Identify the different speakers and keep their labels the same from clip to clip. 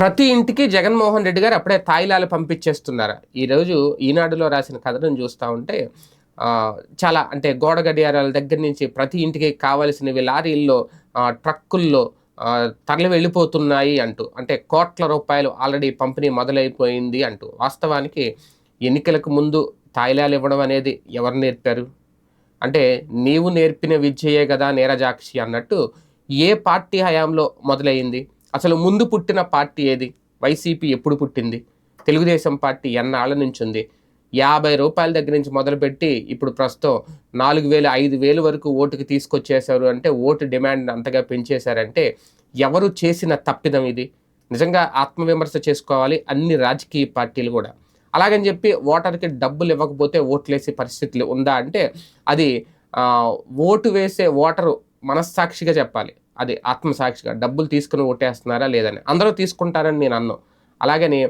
Speaker 1: ప్రతి ఇంటికి జగన్మోహన్ రెడ్డి గారు అప్పుడే తాయిలాలు పంపించేస్తున్నారు. ఈరోజు ఈనాడులో రాసిన కథను చూస్తూ ఉంటే చాలా అంటే గోడ గడియారాల దగ్గర నుంచి ప్రతి ఇంటికి కావలసినవి లారీల్లో ట్రక్కుల్లో తరలి వెళ్ళిపోతున్నాయి అంటూ అంటే కోట్ల రూపాయలు ఆల్రెడీ పంపిణీ మొదలైపోయింది అంటూ వాస్తవానికి ఎన్నికలకు ముందు తాయిలాలు ఇవ్వడం అనేది ఎవరు నేర్పారు? అంటే నీవు నేర్పిన విద్యయే కదా నేరజాక్షి అన్నట్టు ఏ పార్టీ హయాంలో మొదలైంది? అసలు ముందు పుట్టిన పార్టీ ఏది? వైసీపీ ఎప్పుడు పుట్టింది? తెలుగుదేశం పార్టీ ఎన్నాళ్ళ నుంచి ఉంది యాభై రూపాయల దగ్గర నుంచి మొదలుపెట్టి ఇప్పుడు ప్రస్తుతం నాలుగు వేలు ఐదు వేలు వరకు ఓటుకి తీసుకొచ్చేశారు అంటే ఓటు డిమాండ్ అంతగా పెంచేశారంటే ఎవరు చేసిన తప్పిదం ఇది? నిజంగా ఆత్మవిమర్శ చేసుకోవాలి అన్ని రాజకీయ పార్టీలు కూడా. అలాగని చెప్పి ఓటర్కి డబ్బులు ఇవ్వకపోతే ఓట్లేసే పరిస్థితులు ఉందా అంటే అది ఓటు వేసే ఓటరు మనస్సాక్షిగా చెప్పాలి. అది ఆత్మసాక్షిగా డబ్బులు తీసుకుని ఓటేస్తున్నారా లేదని. అందరూ తీసుకుంటారని నేను అన్నాను అలాగని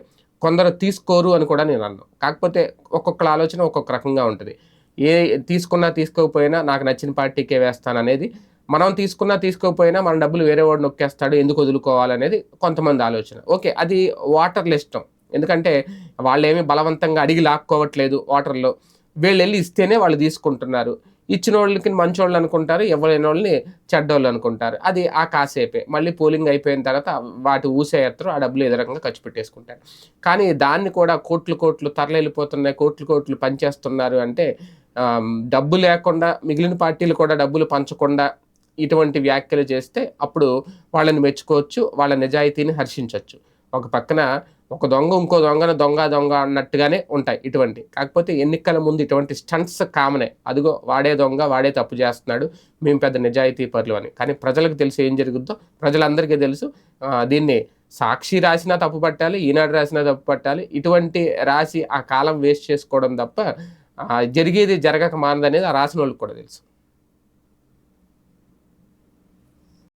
Speaker 1: కొందరు తీసుకోరు అని కూడా నేను అన్నాను కాకపోతే ఒక్కొక్కళ్ళ ఆలోచన ఒక్కొక్క రకంగా ఉంటుంది. ఏ తీసుకున్నా తీసుకోకపోయినా నాకు నచ్చిన పార్టీకే వేస్తాను అనేది మనం తీసుకున్నా తీసుకోకపోయినా మన డబ్బులు వేరే వాడు నొక్కేస్తాడు ఎందుకు వదులుకోవాలనేది కొంతమంది ఆలోచన. ఓకే అది వాటర్లు ఇష్టం ఎందుకంటే వాళ్ళు బలవంతంగా అడిగి లాక్కోవట్లేదు వాటర్లో. వీళ్ళు వెళ్ళి ఇస్తేనే వాళ్ళు తీసుకుంటున్నారు. ఇచ్చిన వాళ్ళకి మంచోళ్ళు అనుకుంటారు ఎవరైన వాళ్ళని చెడ్డోళ్ళు అనుకుంటారు. అది ఆ కాసేపే. మళ్ళీ పోలింగ్ అయిపోయిన తర్వాత వాటి ఊసే ఆ డబ్బులు ఏదో రకంగా ఖర్చు పెట్టేసుకుంటారు. కానీ దాన్ని కూడా కోట్లు కోట్లు తరలిపోతున్నాయి కోట్లు కోట్లు పనిచేస్తున్నారు అంటే డబ్బు లేకుండా మిగిలిన పార్టీలు కూడా డబ్బులు పంచకుండా ఇటువంటి వ్యాఖ్యలు చేస్తే అప్పుడు వాళ్ళని మెచ్చుకోవచ్చు వాళ్ళ నిజాయితీని హర్షించవచ్చు ఒక పక్కన ఒక దొంగ ఇంకో దొంగన దొంగ దొంగ అన్నట్టుగానే ఉంటాయి ఇటువంటి. కాకపోతే ఎన్నికల ముందు ఇటువంటి స్టంట్స్ కామనే అదిగో వాడే దొంగ వాడే తప్పు చేస్తున్నాడు మేము పెద్ద నిజాయితీ పరులు అని కానీ ప్రజలకు తెలుసు ఏం జరుగుద్దో ప్రజలందరికీ తెలుసు దీన్ని సాక్షి రాసినా తప్పు పట్టాలి ఈనాడు రాసినా తప్పు పట్టాలి ఇటువంటి రాసి ఆ కాలం వేస్ట్ చేసుకోవడం తప్ప జరిగేది జరగక మానదనేది ఆ రాసిన వాళ్ళకి కూడా తెలుసు.